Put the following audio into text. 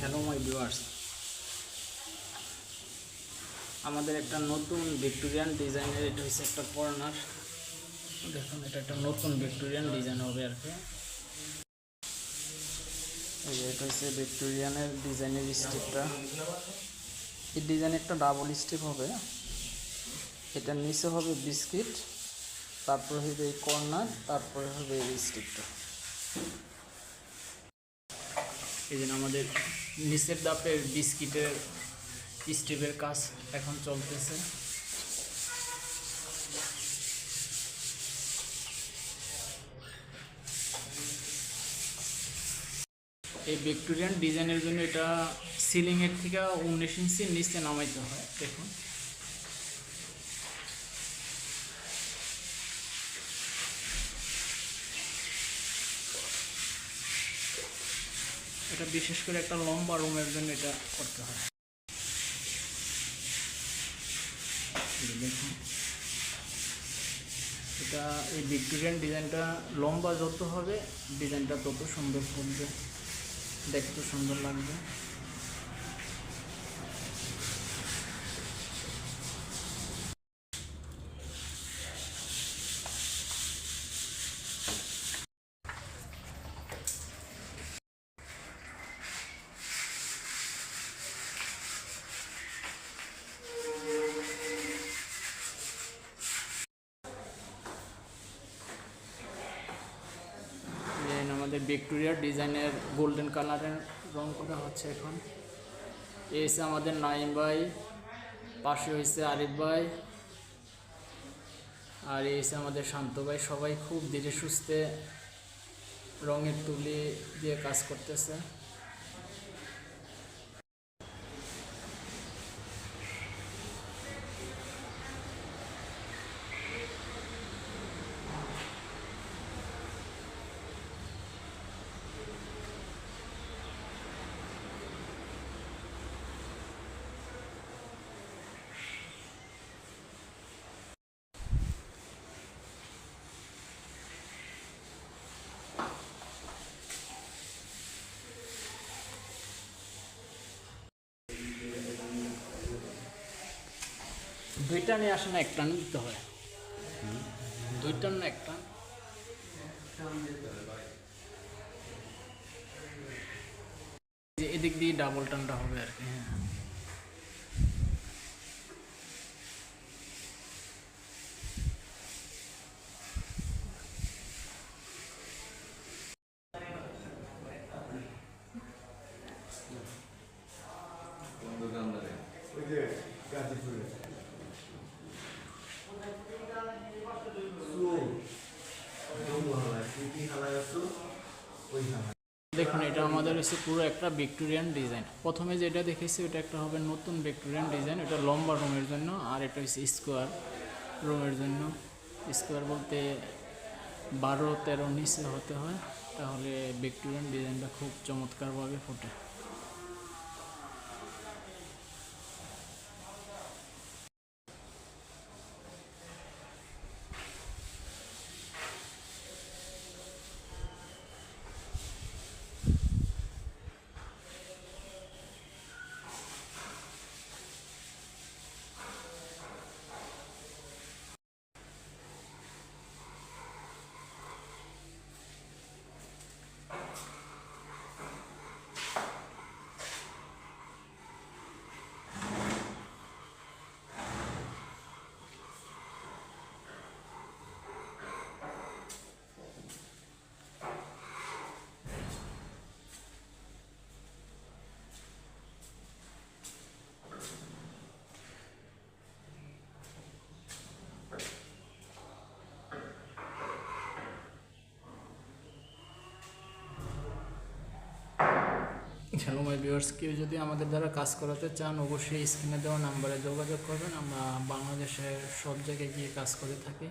Hello my viewers আমাদের একটা নতুন ভিক্টোরিয়ান ডিজাইনের এটা হচ্ছে একটা কর্নার দেখুন, এটা একটা নতুন ভিক্টোরিয়ান ডিজাইন হবে আর কি। এটা হচ্ছে ভিক্টোরিয়ানের ডিজাইনের স্টিপটা এই ডিজাইন একটা ডাবল স্টিপ হবে। এটার নিচে হবে বিস্কিট তারপরে হবে এই কর্নার তারপরে হবে এই স্টিপটা জন্য আমাদের নিচের দাপের বিস্কিটের স্টিপের কাজ এখন চলতেছে। এই ভিক্টোরিয়ান ডিজাইনের জন্য এটা সিলিংয়ের থেকে উনিশ ইঞ্চির নিচে নামাইতে হয়, দেখুন। এটা বিশেষ করে একটা লম্বা রুমের জন্য এটা করতে হয়। এটা এই ভিক্টোরিয়ান ডিজাইনটা লম্বা যত হবে ডিজাইনটা তত সুন্দর করবে। দেখতে সুন্দর লাগবে ডিজাইন আমাদের ভিক্টোরিয়ার ডিজাইনের গোল্ডেন কালারের রং করা হচ্ছে এখন। এসে আমাদের নাইম ভাই, পাশে হয়েছে আরিফ ভাই, আর এসে আমাদের শান্ত ভাই। সবাই খুব ধীরে সুস্থে রঙের তুলি দিয়ে কাজ করতেছে। নিয়ে আসে না এক টান দিতে হয়। দুইটা না এক টান এদিক দিয়ে ডাবল টানটা হবে আর কি হ্যাঁ। ওই যে দেখুন, এটা আমাদের হচ্ছে পুরো একটা ভিক্টোরিয়ান ডিজাইন প্রথমে যেটা দেখেছি, ওটা একটা হবে নতুন ভিক্টোরিয়ান ডিজাইন এটা লম্বা রুমের জন্য, আর এটা হচ্ছে স্কোয়ার রুমের জন্য। স্কোয়ার বলতে বারো তেরো নিচে হতে হয়, তাহলে ভিক্টোরিয়ান ডিজাইনটা খুব চমৎকারভাবে ফোটে। হ্যালো মাই ভিউয়ার্স কেউ যদি আমাদের দ্বারা কাজ করাতে চান, অবশ্যই স্ক্রিনে দেওয়া নাম্বারে যোগাযোগ করবেন। আমরা বাংলাদেশের সব জায়গায় গিয়ে কাজ করে থাকি।